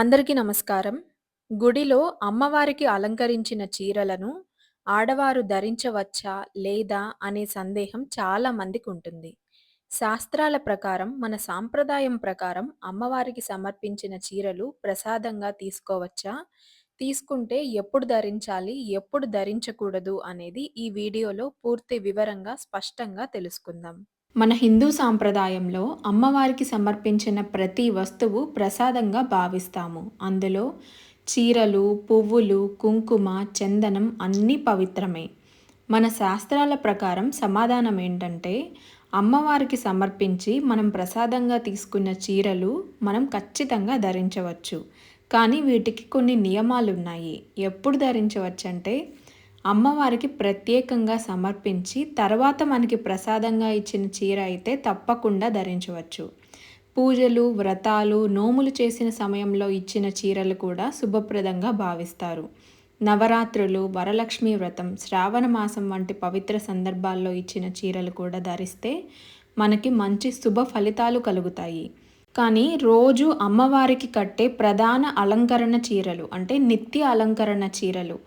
అందరికీ నమస్కారం. గుడిలో అమ్మవారికి అలంకరించిన చీరలను ఆడవారు ధరించవచ్చా? లేదా? అనే సందేహం చాలా మందికి ఉంటుంది శాస్త్రాల ప్రకారం మన సాంప్రదాయం ప్రకారం అమ్మవారికి సమర్పించిన చీరలు ప్రసాదంగా తీసుకోవచ్చా? తీసుకుంటే ఎప్పుడు ధరించాలి? ఎప్పుడు ధరించకూడదు? అనేది ఈ వీడియోలో పూర్తి వివరంగా స్పష్టంగా తెలుసుకుందాం. మన హిందూ సాంప్రదాయంలో అమ్మవారికి సమర్పించిన ప్రతి వస్తువు ప్రసాదంగా భావిస్తాము. అందులో చీరలు, పువ్వులు, కుంకుమ, చందనం అన్నీ పవిత్రమే. మన శాస్త్రాల ప్రకారం సమాధానం ఏంటంటే అమ్మవారికి సమర్పించి మనం ప్రసాదంగా తీసుకున్న చీరలు మనం ఖచ్చితంగా ధరించవచ్చు. కానీ వీటికి కొన్ని నియమాలు ఉన్నాయి ఎప్పుడు ధరించవచ్చు అంటే అమ్మవారికి ప్రత్యేకంగా సమర్పించి తర్వాత మనకి ప్రసాదంగా ఇచ్చిన చీర అయితే తప్పకుండా ధరించవచ్చు. పూజలు, వ్రతాలు, నోములు చేసిన సమయంలో ఇచ్చిన చీరలు కూడా శుభప్రదంగా భావిస్తారు. నవరాత్రులు, వరలక్ష్మి వ్రతం, శ్రావణ మాసం వంటి పవిత్ర సందర్భాల్లో ఇచ్చిన చీరలు కూడా ధరిస్తే మనకి మంచి శుభ ఫలితాలు కలుగుతాయి. కానీ రోజు అమ్మవారికి కట్టే ప్రధాన అలంకరణ చీరలు అంటే నిత్య అలంకరణ చీరలు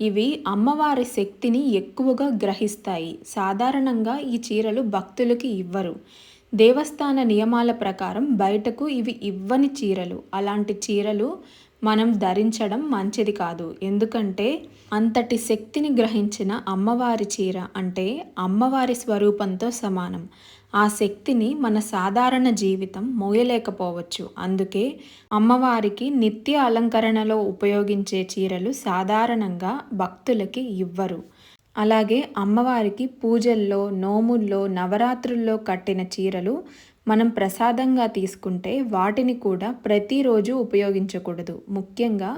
ఇవి అమ్మవారి శక్తిని ఎక్కువగా గ్రహిస్తాయి. సాధారణంగా ఈ చీరలు భక్తులకి ఇవ్వరు. దేవస్థాన నియమాల ప్రకారం బయటకు ఇవి ఇవ్వని చీరలు. అలాంటి చీరలు మనం ధరించడం మంచిది కాదు. ఎందుకంటే అంతటి శక్తిని గ్రహించిన అమ్మవారి చీర అంటే అమ్మవారి స్వరూపంతో సమానం. ఆ శక్తిని మన సాధారణ జీవితం మోయలేకపోవచ్చు. అందుకే అమ్మవారికి నిత్య అలంకరణలో ఉపయోగించే చీరలు సాధారణంగా భక్తులకి ఇవ్వరు. అలాగే అమ్మవారికి పూజల్లో, నోముల్లో, నవరాత్రుల్లో కట్టిన చీరలు మనం ప్రసాదంగా తీసుకుంటే వాటిని కూడా ప్రతిరోజు ఉపయోగించకూడదు. ముఖ్యంగా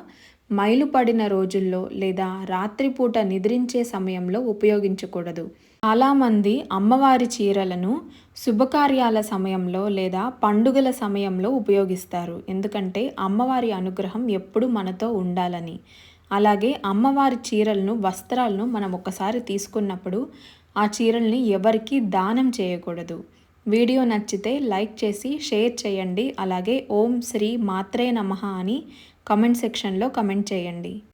మైలుపడిన రోజుల్లో లేదా రాత్రిపూట నిద్రించే సమయంలో ఉపయోగించకూడదు. చాలామంది అమ్మవారి చీరలను శుభకార్యాల సమయంలో లేదా పండుగల సమయంలో ఉపయోగిస్తారు. ఎందుకంటే అమ్మవారి అనుగ్రహం ఎప్పుడూ మనతో ఉండాలని. అలాగే అమ్మవారి చీరలను, వస్త్రాలను మనం ఒకసారి తీసుకున్నప్పుడు ఆ చీరల్ని ఎవరికీ దానం చేయకూడదు. వీడియో నచ్చితే లైక్ చేసి షేర్ చేయండి. అలాగే ఓం శ్రీ మాత్రే నమః అని కమెంట్ సెక్షన్లో కమెంట్ చేయండి.